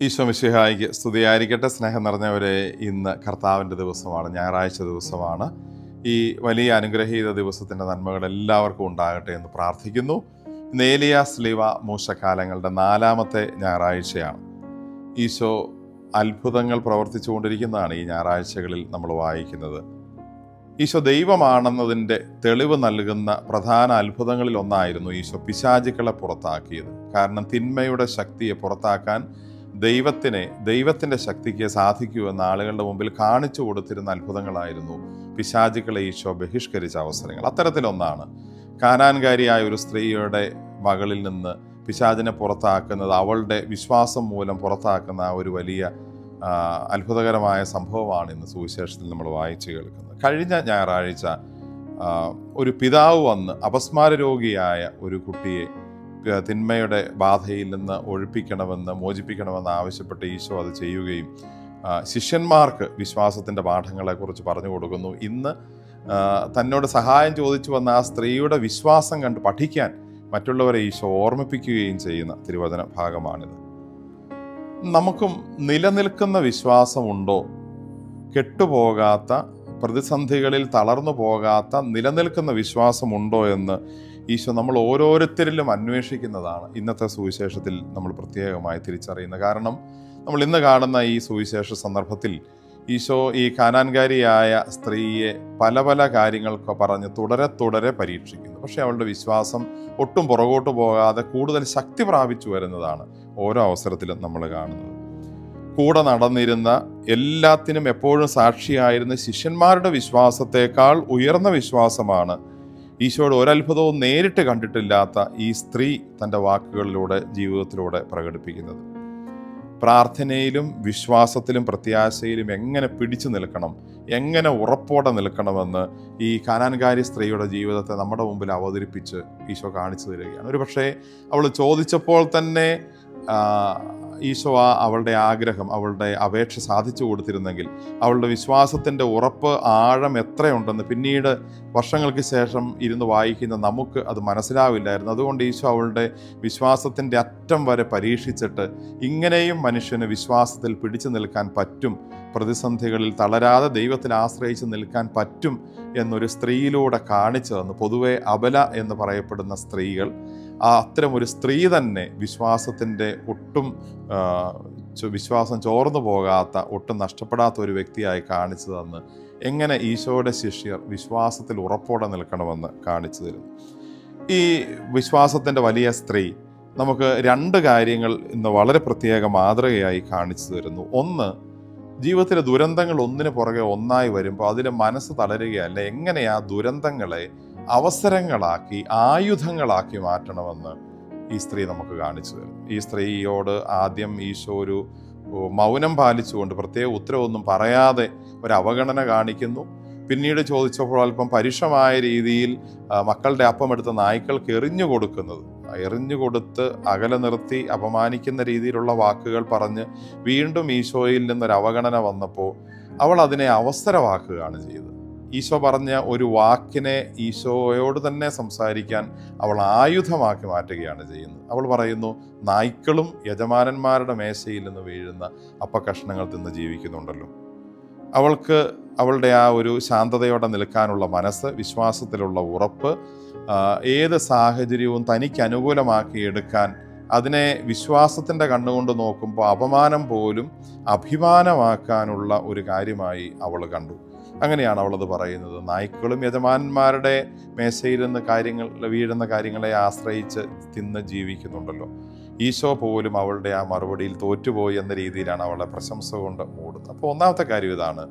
ഈശോ മിശിഹായിക്ക് സ്തുതിയായിരിക്കട്ടെ. സ്നേഹം നിറഞ്ഞവരെ ഇന്ന് കർത്താവിന്റെ ദിവസമാണ് ഞായറാഴ്ച ദിവസമാണ്. ഈ വലിയ അനുഗ്രഹീത ദിവസത്തിന്റെ നന്മകൾ എല്ലാവർക്കും ഉണ്ടാകട്ടെ എന്ന് പ്രാർത്ഥിക്കുന്നു. ഇന്ന് ഏലിയ സ്ലീവ മൂശക്കാലങ്ങളുടെ നാലാമത്തെ ഞായറാഴ്ചയാണ്. ഈശോ അത്ഭുതങ്ങൾ പ്രവർത്തിച്ചു കൊണ്ടിരിക്കുന്നതാണ് ഈ ഞായറാഴ്ചകളിൽ നമ്മൾ വായിക്കുന്നത്. ഈശോ ദൈവമാണെന്നതിന്റെ തെളിവ് നൽകുന്ന പ്രധാന അത്ഭുതങ്ങളിൽ ഒന്നായിരുന്നു ഈശോ പിശാചുക്കളെ പുറത്താക്കിയത്. കാരണം തിന്മയുടെ ശക്തിയെ പുറത്താക്കാൻ ദൈവത്തിനെ ദൈവത്തിന്റെ ശക്തിക്ക് സാധിക്കൂ എന്ന ആളുകളുടെ മുമ്പിൽ കാണിച്ചു കൊടുത്തിരുന്ന അത്ഭുതങ്ങളായിരുന്നു പിശാചുക്കളെ ഈശോ ബഹിഷ്കരിച്ച അവസരങ്ങൾ. അത്തരത്തിലൊന്നാണ്. കാനാൻകാരിയായ ഒരു സ്ത്രീയുടെ മകളിൽ നിന്ന് പിശാചിനെ പുറത്താക്കുന്നത് അവളുടെ വിശ്വാസം മൂലം പുറത്താക്കുന്ന ഒരു വലിയ അത്ഭുതകരമായ സംഭവമാണ് ഇന്ന് സുവിശേഷത്തിൽ നമ്മൾ വായിച്ചു കേൾക്കുന്നത്. കഴിഞ്ഞ ഞായറാഴ്ച ഒരു പിതാവ് വന്ന് അപസ്മാര രോഗിയായ ഒരു കുട്ടിയെ തിന്മയുടെ ബാധയിൽ നിന്ന് ഒഴിപ്പിക്കണമെന്ന് മോചിപ്പിക്കണമെന്ന് ആവശ്യപ്പെട്ട് ഈശോ അത് ചെയ്യുകയും ശിഷ്യന്മാർക്ക് വിശ്വാസത്തിന്റെ പാഠങ്ങളെക്കുറിച്ച് പറഞ്ഞു കൊടുക്കുന്നു. ഇന്ന് തന്നോട് സഹായം ചോദിച്ചു വന്ന ആ സ്ത്രീയുടെ വിശ്വാസം കണ്ട് പഠിക്കാൻ മറ്റുള്ളവരെ ഈശോ ഓർമ്മിപ്പിക്കുകയും ചെയ്യുന്ന തിരുവചന ഭാഗമാണിത്. നമുക്കും നിലനിൽക്കുന്ന വിശ്വാസമുണ്ടോ? കെട്ടുപോകാത്ത പ്രതിസന്ധികളിൽ തളർന്നു പോകാത്ത നിലനിൽക്കുന്ന വിശ്വാസമുണ്ടോ എന്ന് ഈശോ നമ്മൾ ഓരോരുത്തരിലും അന്വേഷിക്കുന്നതാണ്. ഇന്നത്തെ സുവിശേഷത്തിൽ നമ്മൾ പ്രത്യേകമായി തിരിച്ചറിയുന്നത്. കാരണം നമ്മൾ ഇന്ന് കാണുന്ന ഈ സുവിശേഷ സന്ദർഭത്തിൽ ഈശോ ഈ കാനാൻകാരിയായ സ്ത്രീയെ പല പല കാര്യങ്ങൾക്ക് പറഞ്ഞ് തുടരെ തുടരെ പരീക്ഷിക്കുന്നു. പക്ഷേ അവളുടെ വിശ്വാസം ഒട്ടും പുറകോട്ട് പോകാതെ കൂടുതൽ ശക്തി പ്രാപിച്ചു വരുന്നതാണ് ഓരോ അവസരത്തിലും നമ്മൾ കാണുന്നത്. കൂടെ നടന്നിരുന്ന എല്ലാത്തിനും എപ്പോഴും സാക്ഷിയായിരുന്ന ശിഷ്യന്മാരുടെ വിശ്വാസത്തേക്കാൾ ഉയർന്ന വിശ്വാസമാണ് ഈശോയുടെ ഒരത്ഭുതവും നേരിട്ട് കണ്ടിട്ടില്ലാത്ത ഈ സ്ത്രീ തന്റെ വാക്കുകളിലൂടെ ജീവിതത്തിലൂടെ പ്രകടിപ്പിക്കുന്നത്. പ്രാർത്ഥനയിലും വിശ്വാസത്തിലും പ്രത്യാശയിലും എങ്ങനെ പിടിച്ചു നിൽക്കണം എങ്ങനെ ഉറപ്പോടെ നിൽക്കണമെന്ന് ഈ കാനാൻകാരി സ്ത്രീയുടെ ജീവിതത്തെ നമ്മുടെ മുമ്പിൽ അവതരിപ്പിച്ച് ഈശോ കാണിച്ചു തരികയാണ്. ഒരു പക്ഷേ അവൾ ചോദിച്ചപ്പോൾ തന്നെ ഈശോ ആ അവളുടെ ആഗ്രഹം അവളുടെ അപേക്ഷ സാധിച്ചു കൊടുത്തിരുന്നെങ്കിൽ അവളുടെ വിശ്വാസത്തിന്റെ ഉറപ്പ് ആഴം എത്രയുണ്ടെന്ന് പിന്നീട് വർഷങ്ങൾക്ക് ശേഷം ഇരുന്ന് വായിക്കുന്ന നമുക്ക് അത് മനസ്സിലാവില്ലായിരുന്നു. അതുകൊണ്ട് ഈശോ അവളുടെ വിശ്വാസത്തിന്റെ അറ്റം വരെ പരീക്ഷിച്ചിട്ട് ഇങ്ങനെയും മനുഷ്യന് വിശ്വാസത്തിൽ പിടിച്ചു നിൽക്കാൻ പറ്റും പ്രതിസന്ധികളിൽ തളരാതെ ദൈവത്തിൽ ആശ്രയിച്ച് നിൽക്കാൻ പറ്റും എന്നൊരു സ്ത്രീയിലൂടെ കാണിച്ചു തന്നു പൊതുവെ അബല എന്ന് പറയപ്പെടുന്ന സ്ത്രീകൾ അത്തരം ഒരു സ്ത്രീ തന്നെ വിശ്വാസത്തിന്റെ ഒട്ടും വിശ്വാസം ചോർന്നു പോകാത്ത ഒട്ടും നഷ്ടപ്പെടാത്ത ഒരു വ്യക്തിയായി കാണിച്ചു തന്ന് എങ്ങനെ ഈശോയുടെ ശിഷ്യർ വിശ്വാസത്തിൽ ഉറപ്പോടെ നിൽക്കണമെന്ന് കാണിച്ചു തരുന്നു. ഈ വിശ്വാസത്തിന്റെ വലിയ സ്ത്രീ നമുക്ക് രണ്ട് കാര്യങ്ങൾ ഇന്ന് വളരെ പ്രത്യേക മാതൃകയായി കാണിച്ചു തരുന്നു. ഒന്ന് ജീവിതത്തിലെ ദുരന്തങ്ങൾ ഒന്നിനു പുറകെ ഒന്നായി വരുമ്പോൾ അതിലെ മനസ്സ് തളരുകയല്ല. എങ്ങനെ ആ ദുരന്തങ്ങളെ അവസരങ്ങളാക്കി ആയുധങ്ങളാക്കി മാറ്റണമെന്ന് ഈ സ്ത്രീ നമുക്ക് കാണിച്ചു തരും. ഈ സ്ത്രീയോട് ആദ്യം ഈശോ ഒരു മൗനം പാലിച്ചുകൊണ്ട് പ്രത്യേക ഉത്തരവൊന്നും പറയാതെ ഒരു അവഗണന കാണിക്കുന്നു. പിന്നീട് ചോദിച്ചപ്പോൾ അല്പം പരുഷമായ രീതിയിൽ മക്കളുടെ അപ്പം എടുത്ത നായ്ക്കൾക്ക് എറിഞ്ഞു കൊടുക്കുന്നത് എറിഞ്ഞു കൊടുത്ത് അകലെ നിർത്തി അപമാനിക്കുന്ന രീതിയിലുള്ള വാക്കുകൾ പറഞ്ഞ് വീണ്ടും ഈശോയിൽ നിന്നൊരു അവഗണന വന്നപ്പോൾ അവൾ അതിനെ അവസരമാക്കുകയാണ് ചെയ്തത്. ഈശോ പറഞ്ഞ ഒരു വാക്കിനെ ഈശോയോട് തന്നെ സംസാരിക്കാൻ അവൾ ആയുധമാക്കി മാറ്റുകയാണ് ചെയ്യുന്നത്. അവൾ പറയുന്നു നായ്ക്കളും യജമാനന്മാരുടെ മേശയിൽ നിന്ന് വീഴുന്ന അപ്പകഷ്ണങ്ങൾ തിന്ന് ജീവിക്കുന്നുണ്ടല്ലോ. അവൾക്ക് അവളുടെ ആ ഒരു ശാന്തതയോടെ നിൽക്കാനുള്ള മനസ്സ് വിശ്വാസത്തിലുള്ള ഉറപ്പ് ഏത് സാഹചര്യവും തനിക്ക് അനുകൂലമാക്കി എടുക്കാൻ അതിനെ വിശ്വാസത്തിന്റെ കണ്ണുകൊണ്ട് നോക്കുമ്പോൾ അപമാനം പോലും അഭിമാനമാക്കാനുള്ള ഒരു കാര്യമായി അവൾ കണ്ടു. അങ്ങനെയാണ് അവളത് പറയുന്നത്. നായ്ക്കളും യജമാനന്മാരുടെ മേശയിൽ കാര്യങ്ങൾ വീഴുന്ന കാര്യങ്ങളെ ആശ്രയിച്ച് തിന്ന് ജീവിക്കുന്നുണ്ടല്ലോ. ഈശോ പോലും അവളുടെ ആ മറുപടിയിൽ തോറ്റുപോയി എന്ന രീതിയിലാണ് അവളെ പ്രശംസ കൊണ്ട് മൂടുന്നത്. അപ്പോൾ ഒന്നാമത്തെ കാര്യം ഇതാണ്.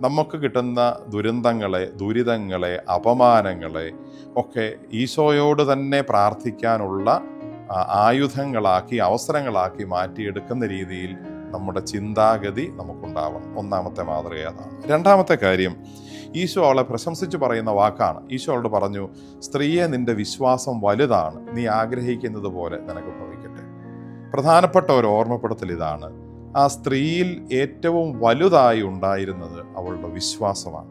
നമുക്ക് കിട്ടുന്ന ദുരന്തങ്ങളെ ദുരിതങ്ങളെ അപമാനങ്ങളെ ഒക്കെ ഈശോയോട് തന്നെ പ്രാർത്ഥിക്കാനുള്ള ആയുധങ്ങളാക്കി അവസരങ്ങളാക്കി മാറ്റിയെടുക്കുന്ന രീതിയിൽ നമ്മുടെ ചിന്താഗതി നമുക്കുണ്ടാവണം. ഒന്നാമത്തെ മാതൃക അതാണ്. രണ്ടാമത്തെ കാര്യം ഈശോ അവളെ പ്രശംസിച്ച് പറയുന്ന വാക്കാണ്. ഈശോ അവളോട് പറഞ്ഞു സ്ത്രീയെ നിന്റെ വിശ്വാസം വലുതാണ്. നീ ആഗ്രഹിക്കുന്നത് പോലെ നിനക്ക് ഭവിക്കട്ടെ. പ്രധാനപ്പെട്ട ഒരു ഓർമ്മപ്പെടുത്തൽ ഇതാണ്. ആ സ്ത്രീയിൽ ഏറ്റവും വലുതായി ഉണ്ടായിരുന്നത് അവളുടെ വിശ്വാസമാണ്.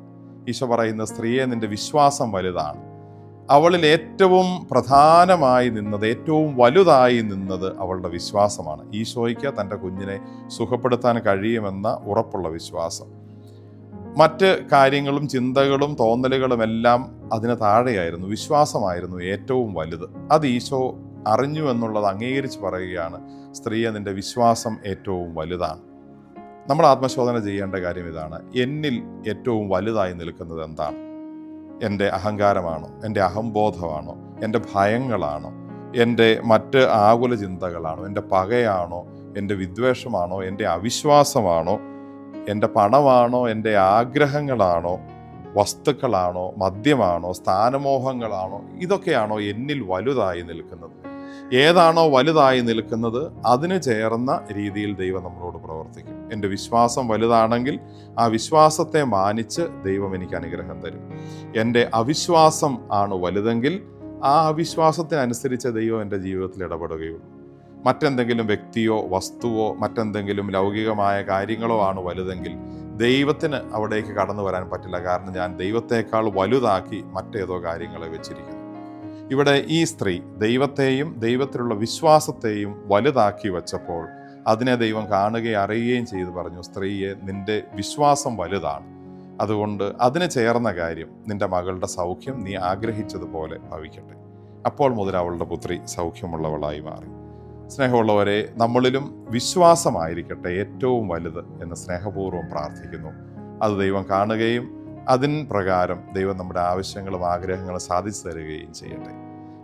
ഈശോ പറയുന്ന സ്ത്രീയെ നിന്റെ വിശ്വാസം വലുതാണ്. അവളിൽ ഏറ്റവും പ്രധാനമായി നിന്നത് ഏറ്റവും വലുതായി നിന്നത് അവളുടെ വിശ്വാസമാണ്. ഈശോയ്ക്ക് തന്റെ കുഞ്ഞിനെ സുഖപ്പെടുത്താൻ കഴിയുമെന്ന ഉറപ്പുള്ള വിശ്വാസം. മറ്റ് കാര്യങ്ങളും ചിന്തകളും തോന്നലുകളും എല്ലാം അതിന് താഴെയായിരുന്നു. വിശ്വാസമായിരുന്നു ഏറ്റവും വലുത്. അത് ഈശോ അറിഞ്ഞു എന്നുള്ളത് അംഗീകരിച്ച് പറയുകയാണ് സ്ത്രീയെ നിന്റെ വിശ്വാസം ഏറ്റവും വലുതാണ്. നമ്മൾ ആത്മശോധന ചെയ്യേണ്ട കാര്യം ഇതാണ്. എന്നിൽ ഏറ്റവും വലുതായി നിൽക്കുന്നത് എന്താണ്? എന്റെ അഹങ്കാരമാണോ? എന്റെ അഹംബോധമാണോ? എന്റെ ഭയങ്ങളാണോ? എന്റെ മറ്റ് ആകുല ചിന്തകളാണോ? എന്റെ പകയാണോ? എന്റെ വിദ്വേഷമാണോ? എന്റെ അവിശ്വാസമാണോ? എന്റെ പണമാണോ? എന്റെ ആഗ്രഹങ്ങളാണോ? വസ്തുക്കളാണോ? മദ്യമാണോ? സ്ഥാനമോഹങ്ങളാണോ? ഇതൊക്കെയാണോ എന്നിൽ വലുതായി നിൽക്കുന്നത്. ഏതാണോ വലുതായി നിൽക്കുന്നത് അതിന് ചേർന്ന രീതിയിൽ ദൈവം നമ്മളോട് പ്രവർത്തിക്കും. എന്റെ വിശ്വാസം വലുതാണെങ്കിൽ ആ വിശ്വാസത്തെ മാനിച്ച് ദൈവം എനിക്ക് അനുഗ്രഹം തരും. എന്റെ അവിശ്വാസം ആണ് വലുതെങ്കിൽ ആ അവിശ്വാസത്തിനനുസരിച്ച് ദൈവം എന്റെ ജീവിതത്തിൽ ഇടപെടുകയുള്ളൂ. മറ്റെന്തെങ്കിലും വ്യക്തിയോ വസ്തുവോ മറ്റെന്തെങ്കിലും ലൗകികമായ കാര്യങ്ങളോ ആണ് വലുതെങ്കിൽ ദൈവത്തിന് അവിടേക്ക് കടന്നു വരാൻ പറ്റില്ല. കാരണം ഞാൻ ദൈവത്തെക്കാൾ വലുതാക്കി മറ്റേതോ കാര്യങ്ങളെ വെച്ചിരിക്കുന്നു. ഇവിടെ ഈ സ്ത്രീ ദൈവത്തെയും ദൈവത്തിലുള്ള വിശ്വാസത്തെയും വലുതാക്കി വച്ചപ്പോൾ അതിനെ ദൈവം കാണുകയും അറിയുകയും ചെയ്തു പറഞ്ഞു സ്ത്രീയെ നിന്റെ വിശ്വാസം വലുതാണ്. അതുകൊണ്ട് അതിന് ചേർന്ന കാര്യം നിന്റെ മകളുടെ സൗഖ്യം നീ ആഗ്രഹിച്ചതുപോലെ ഭവിക്കട്ടെ. അപ്പോൾ മുതൽ അവളുടെ പുത്രി സൗഖ്യമുള്ളവളായി മാറി. സ്നേഹമുള്ളവരെ നമ്മളിലും വിശ്വാസമായിരിക്കട്ടെ ഏറ്റവും വലുത് എന്ന് സ്നേഹപൂർവം പ്രാർത്ഥിക്കുന്നു. അത് ദൈവം കാണുകയും അതിൻ പ്രകാരം ദൈവം നമ്മുടെ ആവശ്യങ്ങളും ആഗ്രഹങ്ങളും സാധിച്ചു തരികയും ചെയ്യട്ടെ.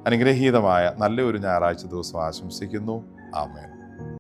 അനുഗ്രഹീതമായ നല്ലൊരു ഞായറാഴ്ച ദിവസം ആശംസിക്കുന്നു. ആമേൻ.